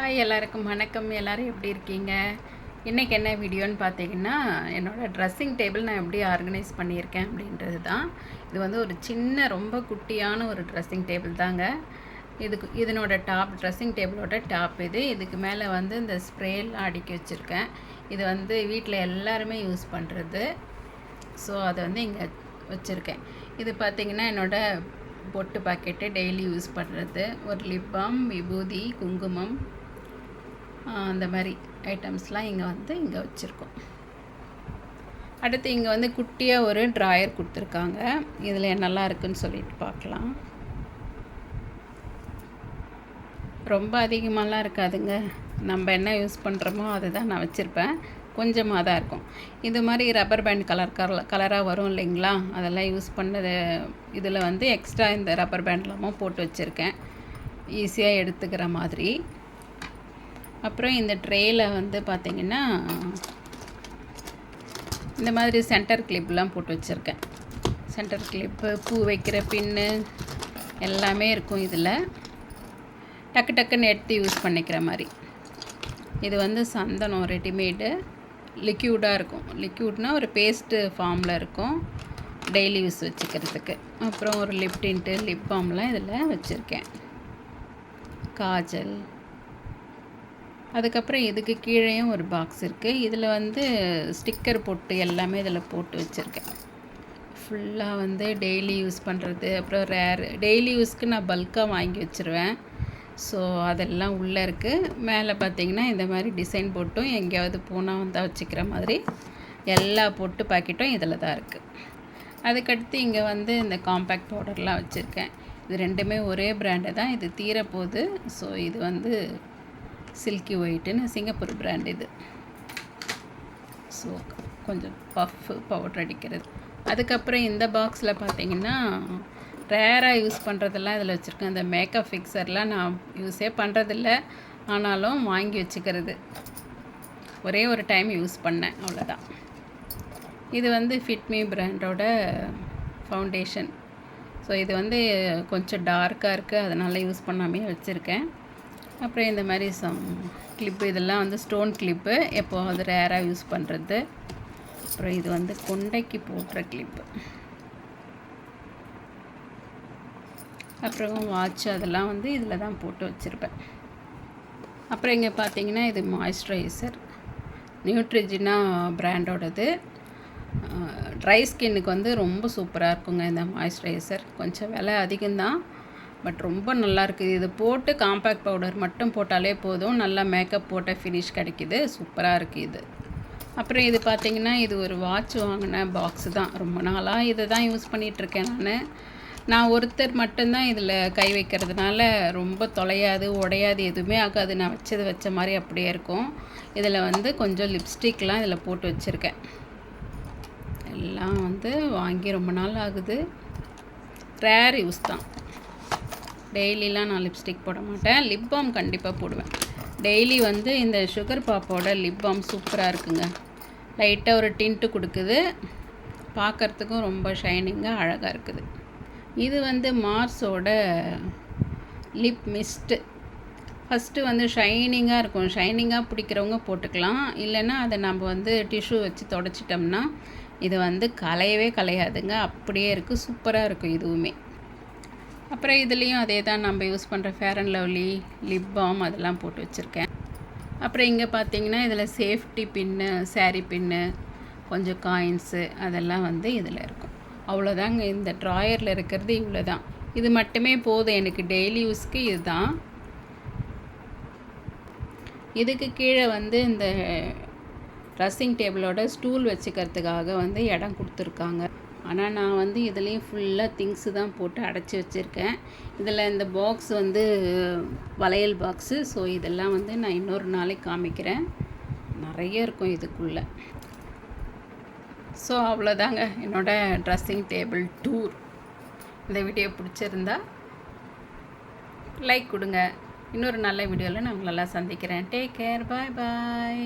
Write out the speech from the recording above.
Hi எல்லாருக்கும் வணக்கம். எல்லோரும் எப்படி இருக்கீங்க? இன்றைக்கி என்ன வீடியோன்னு பார்த்தீங்கன்னா என்னோடய ட்ரெஸ்ஸிங் டேபிள் நான் எப்படி ஆர்கனைஸ் பண்ணியிருக்கேன் அப்படின்றது தான். இது வந்து ஒரு சின்ன ரொம்ப குட்டியான ஒரு ட்ரெஸ்ஸிங் டேபிள் தாங்க. இதுக்கு இதனோட டாப் ட்ரெஸ்ஸிங் டேபிளோட டாப் இது. இதுக்கு மேலே வந்து இந்த ஸ்ப்ரேலாம் அடுக்கி வச்சுருக்கேன். இது வந்து வீட்டில் எல்லாருமே யூஸ் பண்ணுறது ஸோ அதை வந்து இங்கே வச்சுருக்கேன். இது பார்த்திங்கன்னா என்னோடய பொட்டு பாக்கெட்டு டெய்லி யூஸ் பண்ணுறது ஒரு லிப் பாம் விபூதி குங்குமம் அந்த மாதிரி ஐட்டம்ஸ்லாம் இங்கே வந்து இங்கே வச்சுருக்கோம். அடுத்து இங்கே வந்து குட்டியாக ஒரு ட்ராயர் கொடுத்துருக்காங்க. இதில் என்னெல்லாம் இருக்குதுன்னு சொல்லிட்டு பார்க்கலாம். ரொம்ப அதிகமாகலாம் இருக்காதுங்க. நம்ம என்ன யூஸ் பண்ணுறோமோ அதை தான் நான் வச்சுருப்பேன். கொஞ்சமாக தான் இருக்கும். இது மாதிரி ரப்பர் பேண்ட் கலர் கலர் கலராக வரும் இல்லைங்களா? அதெல்லாம் யூஸ் பண்ணது இதில் வந்து எக்ஸ்ட்ரா இந்த ரப்பர் பேண்ட்லாமும் போட்டு வச்சுருக்கேன். ஈஸியாக எடுத்துக்கிற மாதிரி. அப்புறம் இந்த ட்ரேயில் வந்து பார்த்திங்கன்னா இந்த மாதிரி சென்டர் கிளிப்லாம் போட்டு வச்சுருக்கேன். சென்டர் கிளிப்பு பூ வைக்கிற பின்னு எல்லாமே இருக்கும் இதில். டக்கு டக்குன்னு எடுத்து யூஸ் பண்ணிக்கிற மாதிரி. இது வந்து சந்தனம் ரெடிமேடு லிக்யூடாக இருக்கும். லிக்யூட்னால் ஒரு பேஸ்ட்டு ஃபார்மில் இருக்கும். டெய்லி யூஸ் வச்சுக்கிறதுக்கு. அப்புறம் ஒரு லிப் டின்ட்டு லிப் பாம்லாம் இதில் வச்சுருக்கேன். காஜல் அதுக்கப்புறம் இதுக்கு கீழேயும் ஒரு பாக்ஸ் இருக்குது இதில் வந்து ஸ்டிக்கர் போட்டு எல்லாமே இதில் போட்டு வச்சுருக்கேன். ஃபுல்லாக வந்து டெய்லி யூஸ் பண்ணுறது அப்புறம் ரேர் டெய்லி யூஸ்க்கு நான் பல்காக வாங்கி வச்சுருவேன். ஸோ அதெல்லாம் உள்ளே இருக்குது மேலே பார்த்தீங்கன்னா இந்த மாதிரி டிசைன் போட்டும் எங்கேயாவது போனால் வந்தால் வச்சுக்கிற மாதிரி எல்லா பொட்டு பாக்கெட்டும் இதில் தான் இருக்குது அதுக்கடுத்து இங்கே வந்து இந்த காம்பேக்ட் பவுடர்லாம் வச்சுருக்கேன். இது ரெண்டுமே ஒரே பிராண்டு தான். இது தீரப்போகுது. ஸோ இது வந்து சில்கி ஒயிட்டுன்னு சிங்கப்பூர் பிராண்ட் இது. ஸோ கொஞ்சம் பஃப் பவுடர் அடிக்கிறது. அதுக்கப்புறம் இந்த பாக்ஸில் பார்த்தீங்கன்னா ரேராக யூஸ் பண்ணுறதெல்லாம் இதில் வச்சுருக்கேன். இந்த மேக்கப் ஃபிக்ஸர்லாம் நான் யூஸே பண்ணுறதில்ல ஆனாலும் வாங்கி வச்சுக்கிறது. ஒரே ஒரு டைம் யூஸ் பண்ணேன். அவ்வளோதான் இது வந்து ஃபிட்மி பிராண்டோட ஃபவுண்டேஷன் ஸோ இது வந்து கொஞ்சம் டார்க்காக இருக்குது அதனால் யூஸ் பண்ணாமே வச்சுருக்கேன். அப்புறம் இந்த மாதிரி சம் கிளிப்பு இதெல்லாம் வந்து ஸ்டோன் கிளிப்பு எப்போது அது ரேராக யூஸ் பண்ணுறது அப்புறம் இது வந்து கொண்டைக்கு போட்டுற கிளிப்பு அப்புறம் வாட்ச் அதெல்லாம் வந்து இதில் தான் போட்டு வச்சுருப்பேன். அப்புறம் இங்கே பார்த்தீங்கன்னா இது மாய்ஸ்சரைசர் நியூட்ரிஜினா பிராண்டோடது ட்ரை ஸ்கின்னுக்கு வந்து ரொம்ப சூப்பராக இருக்குங்க இந்த மாய்ஸ்சரைசர் கொஞ்சம் விலை அதிகம்தான். பட் ரொம்ப நல்லாயிருக்கு. இது போட்டு காம்பேக்ட் பவுடர் மட்டும் போட்டாலே போதும். நல்லா மேக்கப் போட்ட ஃபினிஷ் கிடைக்கிது. சூப்பராக இருக்குது இது. அப்புறம் இது பார்த்திங்கன்னா இது ஒரு வாட்ச் வாங்கின பாக்ஸு தான். ரொம்ப நாளாக இதை தான் யூஸ் பண்ணிகிட்ருக்கேன் நான். நான் ஒருத்தர் மட்டும்தான் இதில் கை வைக்கிறதுனால ரொம்ப தொலையாது உடையாது எதுவுமே ஆகாது. நான் வச்சது வச்ச மாதிரி அப்படியே இருக்கும். இதில் வந்து கொஞ்சம் லிப்ஸ்டிக்லாம் இதில் போட்டு வச்சுருக்கேன். எல்லாம் வந்து வாங்கி ரொம்ப நாள் ஆகுது. ரேர் யூஸ் தான். டெய்லிலாம் நான் லிப்ஸ்டிக் போட மாட்டேன். லிப் பாம் கண்டிப்பாக போடுவேன். டெய்லி வந்து இந்த சுகர் பாப்போட லிப் பாம் சூப்பராக இருக்குங்க. லைட்டாக ஒரு டின்ட்டு கொடுக்குது. பார்க்குறதுக்கும் ரொம்ப ஷைனிங்காக அழகாக இருக்குது. இது வந்து மார்ஸோட லிப் மிஸ்ட்டு ஃபஸ்ட்டு வந்து ஷைனிங்காக இருக்கும். ஷைனிங்காக பிடிக்கிறவங்க போட்டுக்கலாம். இல்லைன்னா அதை நம்ம வந்து டிஷ்யூ வச்சு தொடச்சிட்டோம்னா இது வந்து கலையவே கலையாதுங்க அப்படியே இருக்குது சூப்பராக இருக்கும் இதுவுமே. அப்புறம் இதுலேயும் அதே தான் நம்ம யூஸ் பண்ணுற Fair and Lovely lip balm அதெல்லாம் போட்டு வச்சுருக்கேன். அப்புறம் இங்கே பார்த்தீங்கன்னா இதில் சேஃப்டி பின்னு சேரீ பின்னு கொஞ்சம் காயின்ஸு அதெல்லாம் வந்து இதில் இருக்கும். அவ்வளோதாங்க இந்த ட்ராயரில் இருக்கிறது இவ்வளோ தான் இது மட்டுமே போதும் எனக்கு டெய்லி யூஸ்க்கு இதுதான். இதுக்கு கீழே வந்து இந்த ட்ரெஸ்ஸிங் டேபிளோட ஸ்டூல் வச்சுக்கிறதுக்காக வந்து இடம் கொடுத்துருக்காங்க. ஆனால் நான் வந்து இதுலேயும் ஃபுல்லாக திங்ஸு தான் போட்டு அடைச்சி வச்சுருக்கேன். இதில் இந்த பாக்ஸ் வந்து வளையல் பாக்ஸு ஸோ இதெல்லாம் வந்து நான் இன்னொரு நாளைக்கு காமிக்கிறேன். நிறைய இருக்கும் இதுக்குள்ளே. ஸோ அவ்வளோதாங்க. என்னோடய ட்ரெஸ்ஸிங் டேபிள் டூர் இந்த வீடியோ பிடிச்சிருந்தா லைக் கொடுங்க. இன்னொரு நல்ல வீடியோவில் நான் உங்களெல்லாம் சந்திக்கிறேன். டேக் கேர் பாய் பாய்